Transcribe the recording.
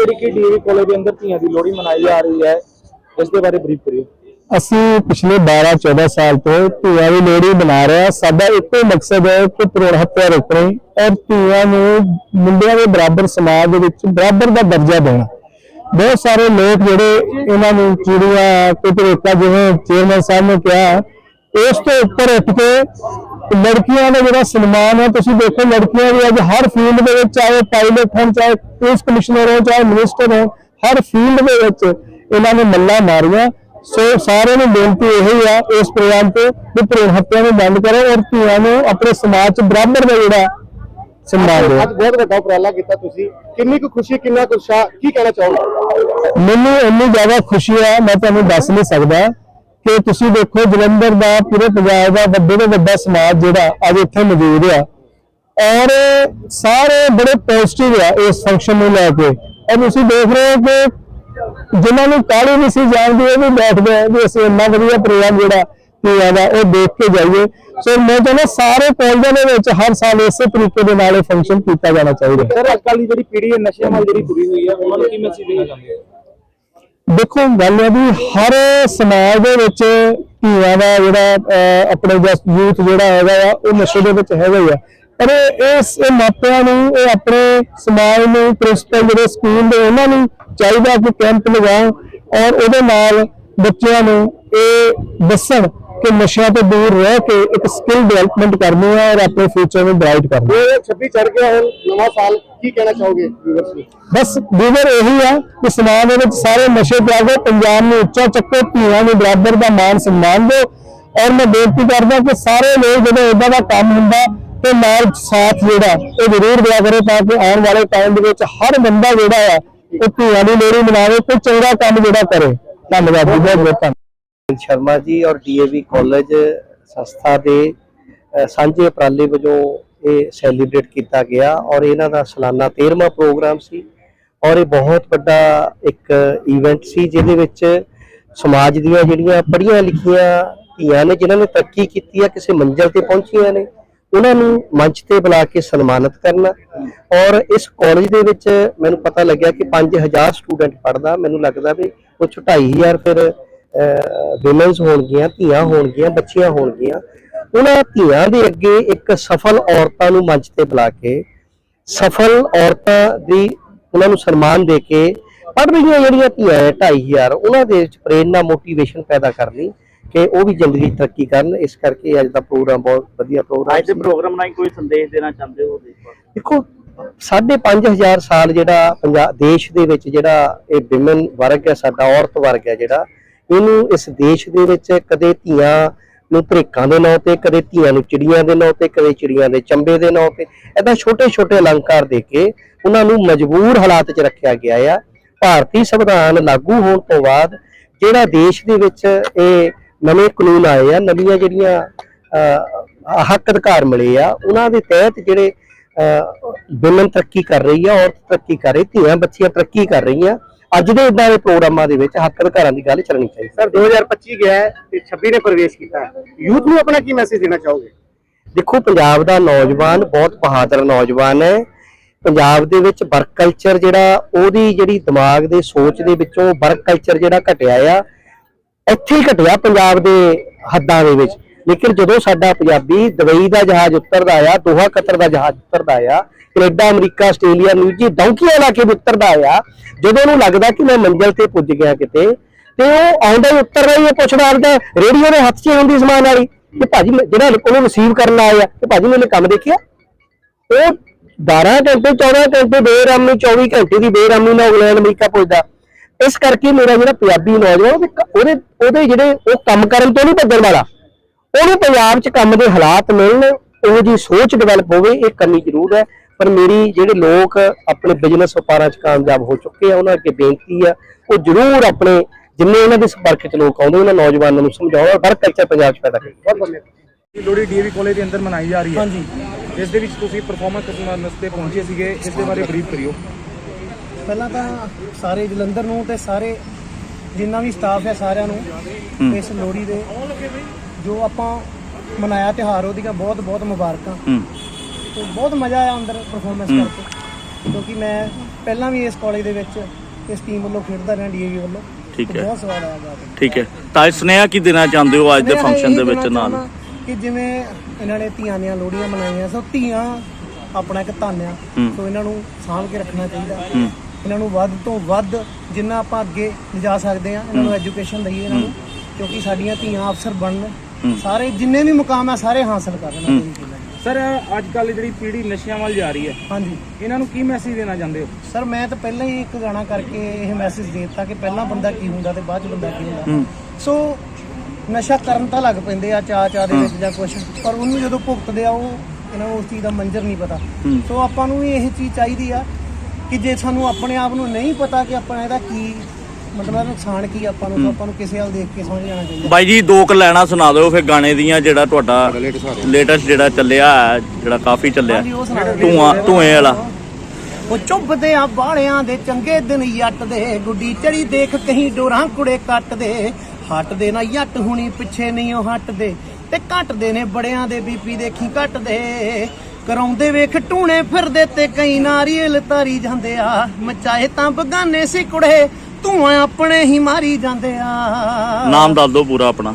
ਜਿਹੜੀ ਕਿ DAV college ਦੇ ਅੰਦਰ ਧੀਆਂ ਦੀ ਲੋਹੜੀ ਮਨਾਈ ਜਾ ਰਹੀ ਹੈ, ਇਸ ਦੇ ਬਾਰੇ ਬਰੀਫ ਕਰਿਓ। ਅਸੀਂ ਪਿਛਲੇ 12-14 ਸਾਲ ਤੋਂ ਧੀਆਂ ਦੀ ਲੋਹੜੀ ਬਣਾ ਰਹੇ ਹਾਂ। ਸਾਡਾ ਇੱਕੋ ਮਕਸਦ ਹੈ ਕਿ ਭਰੂਣ ਹੱਤਿਆ ਰੋਕਣੀ ਔਰ ਧੀਆਂ ਨੂੰ ਮੁੰਡਿਆਂ ਦੇ ਬਰਾਬਰ ਸਮਾਜ ਦੇ ਵਿੱਚ ਬਰਾਬਰ ਦਾ ਦਰਜਾ ਦੇਣਾ। ਬਹੁਤ ਸਾਰੇ ਲੋਕ ਜਿਹੜੇ ਇਹਨਾਂ ਨੂੰ ਚਿੜੀਆਂ ਤੇ ਭਰੇਕਾ ਜਿਵੇਂ ਚੇਅਰਮੈਨ ਸਾਹਿਬ ਨੇ ਕਿਹਾ, ਉਸ ਤੋਂ ਉੱਪਰ ਉੱਠ ਕੇ ਲੜਕੀਆਂ ਦਾ ਜਿਹੜਾ ਸਨਮਾਨ ਹੈ ਤੁਸੀਂ ਦੇਖੋ ਲੜਕੀਆਂ ਵੀ ਅੱਜ ਹਰ ਫੀਲਡ ਦੇ ਵਿੱਚ ਚਾਹੇ ਪਾਇਲਟ ਹੋਣ ਚਾਹੇ ਪੁਲਿਸ ਕਮਿਸ਼ਨਰ ਹੋਣ ਚਾਹੇ ਮਿਨਿਸਟਰ ਹੋਣ ਹਰ ਫੀਲਡ ਦੇ ਵਿੱਚ ਇਹਨਾਂ ਨੇ ਮੱਲਾ ਮਾਰੀਆਂ। ਸੋ ਸਾਰਿਆਂ ਨੂੰ ਬੇਨਤੀ ਇਹ ਹੀ ਆ ਇਸ ਪ੍ਰੋਗਰਾਮ ਤੇ ਵੀ ਭਰੂਣ ਹੱਤਿਆ ਨੂੰ ਬੰਦ ਕਰੋ ਔਰ ਧੀਆਂ ਨੂੰ ਆਪਣੇ ਸਮਾਜ 'ਚ ਬਰਾਬਰ ਦਾ ਜਿਹੜਾ ਸਨਮਾਨ ਦਿਓ। ਅੱਜ ਬਹੁਤ ਵੱਡਾ ਉਪਰਾਲਾ ਕੀਤਾ ਤੁਸੀਂ। ਕਿੰਨੀ ਕੁ ਖੁਸ਼ੀ ਕਿੰਨਾ ਕੁ ਉਤਸ਼ਾਹ ਕੀ ਕਹਿਣਾ ਚਾਹੋਗੇ? ਮੈਨੂੰ ਇੰਨੀ ਜ਼ਿਆਦਾ ਖੁਸ਼ੀ ਹੈ ਮੈਂ ਤੁਹਾਨੂੰ ਦੱਸ ਨਹੀਂ ਸਕਦਾ। ਕਿ ਤੁਸੀਂ ਦੇਖੋ ਜਲੰਧਰ ਦਾ ਪੂਰੇ ਪੰਜਾਬ ਦਾ ਵੱਡੇ ਤੋਂ ਵੱਡਾ ਸਮਾਜ ਜਿਹੜਾ ਅੱਜ ਇੱਥੇ ਮੌਜੂਦ ਆ। ਔਰ ਸਾਰੇ ਬੜੇ ਪੋਜ਼ਿਟਿਵ ਆ ਇਸ ਫੰਕਸ਼ਨ ਨੂੰ ਲੈ ਕੇ। ਔਰ ਤੁਸੀਂ ਦੇਖ ਰਹੇ ਹੋ ਕਿ ਜਿਨ੍ਹਾਂ ਨੂੰ ਕਾਹਲੀ ਨਹੀਂ ਸੀ ਜਾਣਦੇ, ਉਹ ਵੀ ਬੈਠਦੇ ਆ ਵੀ ਅਸੀਂ ਇੰਨਾ ਵਧੀਆ ਪ੍ਰੋਗਰਾਮ ਜਿਹੜਾ ਧੀਆਂ ਦਾ ਉਹ ਦੇਖ ਕੇ ਜਾਈਏ। ਸੋ ਮੈਂ ਕਹਿੰਦਾ ਸਾਰੇ ਕਾਲਜਾਂ ਦੇ ਵਿੱਚ ਹਰ ਸਾਲ ਇਸੇ ਤਰੀਕੇ ਦੇ ਨਾਲ ਇਹ ਫੰਕਸ਼ਨ ਕੀਤਾ ਜਾਣਾ ਚਾਹੀਦਾ। ਸਰ, ਅੱਜ ਕੱਲ੍ਹ ਦੀ ਜਿਹੜੀ ਪੀੜ੍ਹੀ ਹੈ ਨਸ਼ਿਆਂ ਨਾਲ ਜਿਹੜੀ ਤੁਰੀ ਹੋਈ ਹੈ ਉਹਨਾਂ ਨੂੰ ਕੀ ਮੈਸੇਜ ਦੇਣਾ ਚਾਹੁੰਦੇ ਹੋ? ਦੇਖੋ, ਗੱਲ ਹੈ ਵੀ ਹਰ ਸਮਾਜ ਦੇ ਵਿੱਚ ਧੀਆਂ ਦਾ ਜਿਹੜਾ ਆਪਣੇ ਜਸ ਯੂਥ ਜਿਹੜਾ ਹੈਗਾ ਆ, ਉਹ ਨਸ਼ੇ ਦੇ ਵਿੱਚ ਹੈਗਾ ਹੀ ਆ। ਪਰ ਇਹ- ਇਸ ਮਾਪਿਆਂ ਨੂੰ, ਇਹ ਆਪਣੇ ਸਮਾਜ ਨੂੰ ਪ੍ਰਿੰਸੀਪਲ ਜਿਹੜੇ ਸਕੂਲ ਦੇ, ਉਹਨਾਂ ਨੂੰ ਚਾਹੀਦਾ ਕਿ ਕੈਂਪ ਲਗਾਉਣ ਔਰ ਉਹਦੇ ਨਾਲ ਬੱਚਿਆਂ ਨੂੰ ਇਹ ਦੱਸਣ ਕਿ ਨਸ਼ਿਆਂ ਤੋਂ ਦੂਰ ਰਹਿ ਕੇ ਇੱਕ ਸਕਿੱਲ ਡਿਵੈਲਪਮੈਂਟ ਕਰਨੀ ਹੈ ਔਰ ਆਪਣੇ ਫਿਊਚਰ ਨੂੰ ਬ੍ਰਾਈਟ ਕਰਨਾ ਹੈ। ਇਹ 26 ਚੜ ਗਿਆ ਹੁਣ ਨਵਾਂ ਸਾਲ ਕੀ ਕਹਿਣਾ ਚਾਹੋਗੇ ਵਿਊਅਰਸ ਨੂੰ? ਬਸ ਵੀਵਰ ਇਹੀ ਆ ਕਿ ਸਮਾਜ ਦੇ ਵਿੱਚ ਸਾਰੇ ਨਸ਼ੇ ਤਿਆਗੋ ਪੰਜਾਬ ਨੂੰ ਉੱਚਾ ਚੱਕੋ ਧੀਆਂ ਨੂੰ ਬਰਾਬਰ ਦਾ ਮਾਨ ਸਨਮਾਨ ਦਿਓ। ਔਰ ਮੈਂ ਬੇਨਤੀ ਕਰਦਾ ਕਿ ਸਾਰੇ ਲੋਕ ਜਦੋਂ ਇਦਾਂ ਦਾ ਕੰਮ ਹੁੰਦਾ ਤੇ ਨਾਲ ਸਾਥ ਜਿਹੜਾ ਉਹ ਜ਼ਰੂਰ ਦਿਆ ਕਰੋ ਤਾਂ ਕਿ ਆਉਣ ਵਾਲੇ ਟਾਈਮ ਦੇ ਵਿੱਚ ਹਰ ਬੰਦਾ ਜਿਹੜਾ ਆ ਉਹ ਧੀਆਂ ਦੀ ਲੋਹੜੀ ਮਨਾਵੇ ਤੇ ਚੰਗਾ ਕੰਮ ਜਿਹੜਾ ਕਰੇ। ਧੰਨਵਾਦ ਜੀ ਬਹੁਤ ਬਹੁਤ ਸ਼ਰਮਾ ਜੀ ਔਰ ਡੀਏਵੀ ਕਾਲਜ ਸੰਸਥਾ ਦੇ ਸਾਂਝੇ ਉਪਰਾਲੇ ਵਜੋਂ ਇਹ ਸੈਲੀਬ੍ਰੇਟ ਕੀਤਾ ਗਿਆ ਔਰ ਇਹਨਾਂ ਦਾ ਸਾਲਾਨਾ 13ਵਾਂ ਪ੍ਰੋਗਰਾਮ ਸੀ ਔਰ ਇਹ ਬਹੁਤ ਵੱਡਾ ਇੱਕ ਇਵੈਂਟ ਸੀ ਜਿਹਦੇ ਵਿੱਚ ਸਮਾਜ ਦੀਆਂ ਜਿਹੜੀਆਂ ਪੜ੍ਹੀਆਂ ਲਿਖੀਆਂ ਧੀਆਂ ਨੇ, ਜਿਨ੍ਹਾਂ ਨੇ ਤਰੱਕੀ ਕੀਤੀ ਹੈ, ਕਿਸੇ ਮੰਜ਼ਿਲ ਤੇ ਪਹੁੰਚੀਆਂ ਨੇ, ਉਹਨਾਂ ਨੂੰ ਮੰਚ ਤੇ ਬੁਲਾ ਕੇ ਸਨਮਾਨਿਤ ਕਰਨਾ ਔਰ ਇਸ ਕਾਲਜ ਦੇ ਵਿੱਚ ਮੈਨੂੰ ਪਤਾ ਲੱਗਿਆ ਕਿ 5000 ਸਟੂਡੈਂਟ ਪੜ੍ਹਦਾ, ਮੈਨੂੰ ਲੱਗਦਾ ਵੀ ਉਹ 2500 ਫਿਰ ਵਿਮਨਸ ਹੋਣਗੀਆਂ ਧੀਆਂ ਹੋਣਗੀਆਂ ਬੱਚੀਆਂ ਹੋਣਗੀਆਂ ਉਹਨਾਂ ਧੀਆਂ ਦੇ ਅੱਗੇ ਇੱਕ ਸਫਲ ਔਰਤਾਂ ਨੂੰ ਮੰਚ ਤੇ ਬੁਲਾ ਕੇ ਸਫਲ ਔਰਤਾਂ ਦੀ ਉਹਨਾਂ ਨੂੰ ਸਨਮਾਨ ਦੇ ਕੇ ਪੜ੍ਹ ਰਹੀਆਂ ਜਿਹੜੀਆਂ ਧੀਆਂ ਹੈ 2500 ਉਹਨਾਂ ਦੇ ਵਿੱਚ ਪ੍ਰੇਰਨਾ ਮੋਟੀਵੇਸ਼ਨ ਪੈਦਾ ਕਰਨੀ ਕਿ ਉਹ ਵੀ ਜ਼ਿੰਦਗੀ 'ਚ ਤਰੱਕੀ ਕਰਨ। ਇਸ ਕਰਕੇ ਅੱਜ ਦਾ ਪ੍ਰੋਗਰਾਮ ਬਹੁਤ ਵਧੀਆ ਪ੍ਰੋਗਰਾਮ ਅੱਜ ਦੇ ਪ੍ਰੋਗਰਾਮ ਨਾਲ ਕੋਈ ਸੰਦੇਸ਼ ਦੇਣਾ ਚਾਹੁੰਦੇ ਹੋ ਦੇਖੋ ਸਾਢੇ ਪੰਜ ਹਜ਼ਾਰ ਸਾਲ ਜਿਹੜਾ ਪੰਜਾਬ ਦੇਸ਼ ਦੇ ਵਿੱਚ ਜਿਹੜਾ ਇਹ ਵਿਮਨ ਵਰਗ ਹੈ ਸਾਡਾ ਔਰਤ ਵਰਗ ਹੈ ਜਿਹੜਾ ਇਹਨੂੰ ਇਸ ਦੇਸ਼ ਦੇ ਵਿੱਚ ਕਦੇ ਧੀਆਂ ਨੂੰ ਧਰੇਕਾਂ ਦੇ ਨਾਂ ਤੇ, ਕਦੇ ਧੀਆਂ ਨੂੰ ਚਿੜੀਆਂ ਦੇ ਨਾਂ ਤੇ, ਕਦੇ ਚਿੜੀਆਂ ਦੇ ਚੰਬੇ ਦੇ ਨਾਂ ਤੇ, ਏਦਾਂ ਛੋਟੇ ਛੋਟੇ ਅਲੰਕਾਰ ਦੇ ਕੇ ਉਹਨਾਂ ਨੂੰ ਮਜਬੂਰ ਹਾਲਾਤ 'ਚ ਰੱਖਿਆ ਗਿਆ ਆ। ਭਾਰਤੀ ਸੰਵਿਧਾਨ ਲਾਗੂ ਹੋਣ ਤੋਂ ਬਾਅਦ ਜਿਹੜਾ ਦੇਸ਼ ਦੇ ਵਿੱਚ ਇਹ ਨਵੇਂ ਕਾਨੂੰਨ ਆਏ ਆ, ਨਵੀਆਂ ਜਿਹੜੀਆਂ ਹੱਕ ਅਧਿਕਾਰ ਮਿਲੇ ਆ, ਉਹਨਾਂ ਦੇ ਤਹਿਤ ਜਿਹੜੇ ਵਿਮਨ ਤਰੱਕੀ ਕਰ ਰਹੀ ਆ, ਔਰਤ ਤਰੱਕੀ ਕਰ ਰਹੀ, ਧੀਆਂ ਬੱਚੀਆਂ ਤਰੱਕੀ ਕਰ ਰਹੀਆਂ ਅੱਜ ਦੇ ਇਦਾਂ ਦੇ ਪ੍ਰੋਗਰਾਮਾਂ ਦੇ ਵਿੱਚ ਹੱਕ ਅਧਿਕਾਰਾਂ ਦੀ ਗੱਲ ਚੱਲਣੀ ਚਾਹੀਦੀ। ਸਰ 2025 ਗਿਆ ਹੈ ਤੇ 26 ਨੇ ਪ੍ਰਵੇਸ਼ ਕੀਤਾ ਯੂਥ ਨੂੰ ਆਪਣਾ ਕੀ ਮੈਸੇਜ ਦੇਣਾ ਚਾਹੋਗੇ? ਦੇਖੋ ਪੰਜਾਬ ਦਾ ਨੌਜਵਾਨ ਬਹੁਤ ਬਹਾਦਰ ਨੌਜਵਾਨ ਹੈ। ਪੰਜਾਬ ਦੇ ਵਿੱਚ ਵਰਕ ਕਲਚਰ ਜਿਹੜਾ ਉਹਦੀ ਜਿਹੜੀ ਦਿਮਾਗ ਦੇ ਸੋਚ ਦੇ ਵਿੱਚੋਂ ਵਰਕ ਕਲਚਰ ਜਿਹੜਾ ਘਟਿਆ ਆ ਇੱਥੇ ਹੀ ਘਟਿਆ ਪੰਜਾਬ ਦੇ ਹੱਦਾਂ ਦੇ ਵਿੱਚ। ਲੇਕਿਨ ਜਦੋਂ ਸਾਡਾ ਪੰਜਾਬੀ ਦੁਬਈ ਦਾ ਜਹਾਜ਼ ਉਤਰਦਾ ਆ, ਦੋਹਾ ਕਤਰ ਦਾ ਜਹਾਜ਼ ਉਤਰਦਾ ਆ, ਕੈਨੇਡਾ, ਅਮਰੀਕਾ, ਆਸਟ੍ਰੇਲੀਆ ਨਿਊਜ਼ੀ ਡੌਂਕੀਆਂ ਲਾ ਕੇ ਵੀ ਉਤਰਦਾ ਆ, ਜਦੋਂ ਉਹਨੂੰ ਲੱਗਦਾ ਕਿ ਮੈਂ ਮੰਜ਼ਿਲ ਤੇ ਪੁੱਜ ਗਿਆ ਕਿਤੇ, ਤੇ ਉਹ ਆਉਂਦਾ ਹੀ ਉੱਤਰਦਾ ਹੀ ਹੈ ਪੁੱਛਦਾ ਰੇਡੀਓ ਦੇ ਹੱਥ 'ਚ ਹੁੰਦੀ ਸਮਾਨ ਵਾਲੀ ਕਿ ਭਾਜੀ ਮੈਂ- ਜਿਹੜਾ ਉਹਨੂੰ ਰਿਸੀਵ ਕਰਨ ਆਇਆ ਕਿ ਭਾਜੀ ਮੈਨੇ ਕੰਮ ਦੇਖਿਆ? ਉਹ 12 ਘੰਟੇ 14 ਘੰਟੇ ਬੇਰਾਮੀ 24 ਘੰਟੇ ਦੀ ਬੇਰਾਮੀ ਨਾਲ ਇੰਗਲੈਂਡ, ਅਮਰੀਕਾ ਪੁੱਜਦਾ। ਇਸ ਕਰਕੇ ਮੇਰਾ ਜਿਹੜਾ ਪੰਜਾਬੀ ਨੌਜਵਾਨ, ਉਹਦੇ ਉਹਦੇ ਉਹਦੇ ਜਿਹੜੇ ਉਹ ਕੰਮ ਕਰਨ ਤੋਂ ਨਹੀਂ ਭੱਜਣ ਵਾਲਾ। ਉਹਨੂੰ ਪੰਜਾਬ 'ਚ ਕੰਮ ਦੇ ਹਾਲਾਤ ਮਿਲਣ ਉਹ ਜੀ ਸੋਚ ਡਿਵੈਲਪ ਹੋਵੇ ਇਹ ਕਰਨੀ ਜ਼ਰੂਰ ਹੈ। ਪਰ ਮੇਰੀ ਜਿਹੜੇ ਲੋਕ ਆਪਣੇ ਬਿਜ਼ਨਸ ਵਪਾਰਾਂ 'ਚ ਕਾਮਯਾਬ ਹੋ ਚੁੱਕੇ ਆ ਉਹਨਾਂ ਅੱਗੇ ਬੇਨਤੀ ਆ ਉਹ ਜ਼ਰੂਰ ਆਪਣੇ ਜਿੰਨੇ ਉਹਨਾਂ ਦੇ ਸੰਪਰਕ 'ਚ ਲੋਕ ਆਉਂਦੇ ਉਹਨਾਂ ਨੌਜਵਾਨਾਂ ਨੂੰ ਸਮਝਾਓ ਔਰ ਵਰਕ ਕਲਚਰ ਪੰਜਾਬ 'ਚ ਪੈਦਾ ਕਰੋ। ਬਹੁਤ ਬਹੁਤ ਧੰਨਵਾਦ ਇਹ ਲੋਹੜੀ ਡੀਏਵੀ ਕਾਲਜ ਦੇ ਅੰਦਰ ਮਨਾਈ ਜਾ ਰਹੀ ਹੈ। ਹਾਂਜੀ। ਇਸ ਦੇ ਵਿੱਚ ਤੁਸੀਂ ਪਰਫਾਰਮੈਂਸ ਕਰਨ ਵਾਸਤੇ ਪਹੁੰਚੇ ਸੀਗੇ ਇਸ ਦੇ ਬਾਰੇ ਬਰੀਫ ਕਰਿਓ। ਪਹਿਲਾਂ ਤਾਂ ਸਾਰੇ ਜਲੰਧਰ ਨੂੰ ਤੇ ਸਾਰੇ ਜਿੰਨਾ ਵੀ ਸਟਾਫ ਹੈ ਸਾਰਿਆਂ ਨੂੰ ਇਸ ਲੋਹੜੀ ਦੇ ਜੋ ਆਪਾਂ ਮਨਾਇਆ ਤਿਹਾਰ ਉਹਦੀਆਂ ਬਹੁਤ ਬਹੁਤ ਮੁਬਾਰਕਾਂ। ਤੇ ਬਹੁਤ ਮਜ਼ਾ ਆਇਆ ਅੰਦਰ ਪਰਫਾਰਮੈਂਸ ਕਰਕੇ। ਕਿਉਂਕਿ ਮੈਂ ਪਹਿਲਾਂ ਵੀ ਇਸ ਕਾਲਜ ਦੇ ਵਿੱਚ ਇਸ ਟੀਮ ਵੱਲੋਂ ਖੇਡਦਾ ਰਿਹਾ ਡੀਏਵੀ ਵੱਲੋਂ। ਠੀਕ ਹੈ। ਬਹੁਤ ਸਵਾਦ ਆਇਆ ਗਾ ਠੀਕ ਹੈ। ਤਾਂ ਇਹ ਸੁਨੇਹਾ ਕੀ ਦੇਣਾ ਚਾਹੁੰਦੇ ਹੋ ਅੱਜ ਦੇ ਫੰਕਸ਼ਨ ਦੇ ਵਿੱਚ ਨਾਲ? ਕਿ ਜਿਵੇਂ ਇਹਨਾਂ ਨੇ ਧੀਆਂ ਦੀਆਂ ਲੋਹੜੀਆਂ ਮਨਾਈਆਂ ਸੋ ਧੀਆਂ ਆਪਣਾ ਇੱਕ ਧੰਨ ਆ। ਸੋ ਇਹਨਾਂ ਨੂੰ ਸਾਂਭ ਕੇ ਰੱਖਣਾ ਚਾਹੀਦਾ। ਇਹਨਾਂ ਨੂੰ ਵੱਧ ਤੋਂ ਵੱਧ ਜਿੰਨਾ ਆਪਾਂ ਅੱਗੇ ਲਿਜਾ ਸਕਦੇ ਆ ਇਹਨਾਂ ਨੂੰ ਐਜੂਕੇਸ਼ਨ ਦਈਏ ਇਹਨਾਂ ਨੂੰ। ਕਿਉਂਕਿ ਸਾਡੀਆਂ ਧੀਆਂ ਅਫਸਰ ਬਣਨ। ਸਾਰੇ ਜਿੰਨੇ ਵੀ ਮੁਕਾਮ ਆ ਸਾਰੇ ਹਾਸਲ ਗੱਲ ਹੈ। ਸਰ ਅੱਜ ਕੱਲ ਜਿਹੜੀ ਪੀੜ੍ਹੀ ਨਸ਼ਿਆਂ ਵੱਲ ਜਾ ਰਹੀ ਹੈ ਹਾਂਜੀ। ਇਹਨਾਂ ਨੂੰ ਕੀ ਮੈਸੇਜ ਦੇਣਾ ਚਾਹੁੰਦੇ ਹੋ? ਸਰ ਮੈਂ ਤਾਂ ਪਹਿਲਾਂ ਹੀ ਇੱਕ ਗਾਣਾ ਕਰਕੇ ਇਹ ਮੈਸੇਜ ਦੇ ਦਿੱਤਾ ਕਿ ਪਹਿਲਾਂ ਬੰਦਾ ਕੀ ਹੁੰਦਾ ਤੇ ਬਾਅਦ ਚ ਬੰਦਾ ਕੀ ਹੁੰਦਾ। ਸੋ ਨਸ਼ਾ ਕਰਨ ਤਾਂ ਲੱਗ ਪੈਂਦੇ ਆ ਚਾ ਚਾ ਦੇ ਵਿੱਚ ਜਾਂ ਕੁਝ ਪਰ ਉਹਨੂੰ ਜਦੋਂ ਭੁਗਤਦੇ ਆ ਉਹ ਇਹਨਾਂ ਨੂੰ ਉਸ ਚੀਜ਼ ਦਾ ਮੰਜ਼ਰ ਨਹੀਂ ਪਤਾ। ਸੋ ਆਪਾਂ ਨੂੰ ਵੀ ਇਹ ਚੀਜ਼ ਚਾਹੀਦੀ ਆ ਕਿ ਜੇ ਸਾਨੂੰ ਆਪਣੇ ਆਪ ਨੂੰ ਨਹੀਂ ਪਤਾ ਕਿ ਆਪਣਾ ਇਹਦਾ ਕੀ ਮਤਲਬ ਨੁਕਸਾਨ ਕੀ ਆਪਾਂ ਨੂੰ? ਆਪਾਂ ਨੂੰ ਕਿਸੇ ਵੱਲ ਦੇਖ ਕੇ ਸਮਝ ਜਾਣਾ ਚਾਹੀਦਾ। ਬਾਈ ਜੀ ਦੋ ਕੁ ਲੈਣਾ ਸੁਣਾ ਦਿਓ ਫਿਰ ਗਾਣੇ ਦੀਆਂ ਜਿਹੜਾ ਤੁਹਾਡਾ ਲੇਟੈਸਟ ਜਿਹੜਾ ਚੱਲਿਆ ਹੈ, ਜਿਹੜਾ ਕਾਫੀ ਚੱਲਿਆ। ਹਾਂਜੀ, ਉਹ ਸੁਣਾ ਦਿਓ। ਧੂਆਂ ਧੂਏ ਵਾਲਾ। ਉਹ ਚੁੱਭਦੇ ਆ ਬਾਲਿਆਂ ਦੇ ਚੰਗੇ ਦਿਨ ਯੱਟ ਦੇ ਗੁੱਡੀ ਚੜੀ ਦੇਖ ਕਹੀਂ ਡੋਰਾਂ ਕੁੜੇ ਕੱਟਦੇ। ਹਟਦੇ ਨਾ ਯੱਟ ਹੁਣੀ ਪਿੱਛੇ ਨਹੀਂ ਉਹ ਹਟਦੇ। ਤੇ ਘਟਦੇ ਨੇ ਬੜਿਆਂ ਦੇ ਬੀਪੀ ਦੇਖੀ ਘਟਦੇ। ਕਰਾਉਂਦੇ ਵੇਖ ਟੂਣੇ ਫਿਰਦੇ ਤੇ ਕਈ ਨਾਰੀਅਲ ਤਾਰੀ ਜਾਂਦੇ ਆ। ਮਚਾਏ ਤਾਂ ਬਗਾਨੇ ਸੀ ਕੁੜੇ। ਧੂਆਂ ਆਪਣੇ ਹੀ ਮਾਰੀ ਜਾਂਦੇ ਆ। ਨਾਮ ਦੱਸ ਦਿਓ ਪੂਰਾ ਆਪਣਾ।